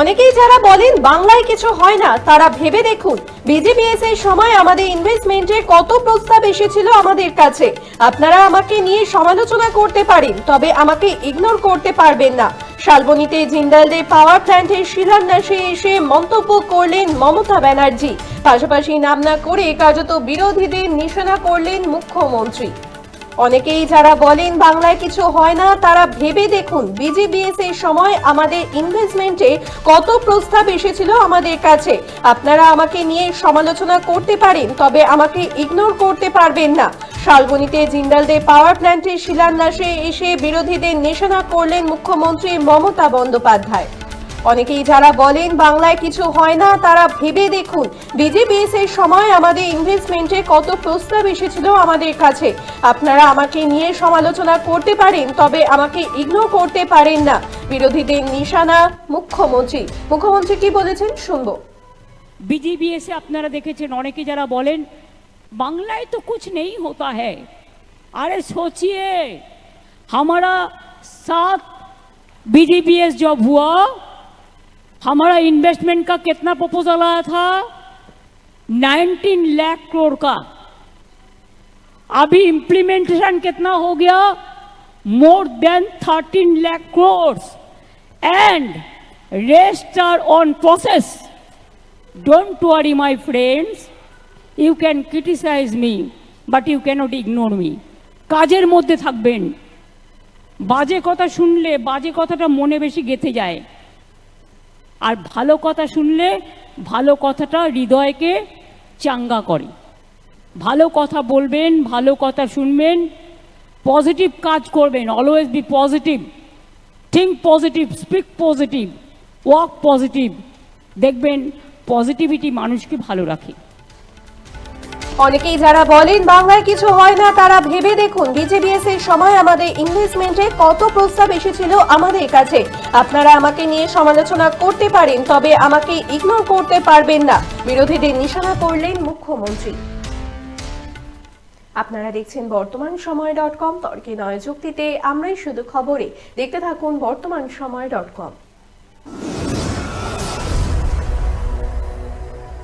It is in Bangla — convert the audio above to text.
অনেকেই যারা বলেন বাংলায় কিছু হয় না, তারা ভেবে দেখুন বিজেপিএস এর সময় আমাদের ইনভেস্টমেন্টের কত প্রস্তাব এসেছিল আমাদের কাছে। আপনারা আমাকে নিয়ে সমালোচনা করতে পারেন, তবে আমাকে ইগনোর করতে পারবেন না। শালবনীতে জিন্দালদের পাওয়ার প্ল্যান্টের শিলান্যাসে এসে মন্তব্য করলেন মমতা ব্যানার্জি। পাশাপাশি নাম না করে কার্যত বিরোধীদের নিশানা করলেন মুখ্যমন্ত্রী। অনেকেই যারা বলেন বাংলায় কিছু হয় না, তারা ভেবে দেখুন বিজিবিএস এর সময় আমাদের ইনভেস্টমেন্টে কত প্রস্তাব এসেছিল আমাদের কাছে। আপনারা আমাকে নিয়ে সমালোচনা করতে পারেন, তবে আমাকে ইগনোর করতে পারবেন না। শালবনীতে জিন্দালদের পাওয়ার প্ল্যান্টের শিলান্যাসে এসে বিরোধীদের নিশানা করলেন মুখ্যমন্ত্রী মমতা বন্দ্যোপাধ্যায়। অনেকেই যারা বলেন বাংলায় কিছু হয় না তারা ভেবে দেখুন বিজেপিএস এর সময় আমাদের ইনভেস্টমেন্টে কত প্রস্তাব এসেছিল আমাদের কাছে আপনারা আমাকে নিয়ে সমালোচনা করতে পারেন তবে আমাকে ইগনোর করতে পারেন না বিরোধীদের নিশানা মুখ্যমন্ত্রী মুখ্যমন্ত্রী কি বলেছেন শুনবো बीजीबीए আপনারা দেখেছেন অনেকে যারা বলেন বাংলায় तो कुछ नहीं होता है अरे सोचिए हमारा साथ बीजीबीएस जब हुआ हमारा इन्वेस्टमेंट का कितना प्रपोजल आया था 19 लाख करोड़ का अभी इम्प्लीमेंटेशन कितना हो गया more than 13 lakh crore and rest are on process Don't worry, my friends. You can criticize me, but you cannot ignore me. কাজের মধ্যে থাকবেন বাজে কথা শুনলে বাজে কথাটা মনে বেশি গেঁথে যায় আর ভালো কথা শুনলে ভালো কথাটা হৃদয়কে চাঙ্গা করে। ভালো কথা বলবেন, ভালো কথা শুনবেন পজিটিভ কাজ করবেন always be positive think positive speak positive walk positive দেখবেন পজিটিভিটি মানুষকে ভালো রাখে। অনেকেই যারা বলেন বাংলায় কিছু হয় না, তারা ভেবে দেখুন বিজেপিএস এর সময় আমাদের ইনভেস্টমেন্টে কত প্রস্তাব এসেছিল আমাদের কাছে। আপনারা আমাকে নিয়ে সমালোচনা করতে পারেন, তবে আমাকে ইগনোর করতে পারবেন না। বিরোধীদের নিশানা করলেন মুখ্যমন্ত্রী। আপনারা দেখছেন বর্তমান সময় ডট কম, তর্কে নয় যুক্তিতে আমরাই শুধু খবরে। দেখতে থাকুন বর্তমান সময় ডট কম।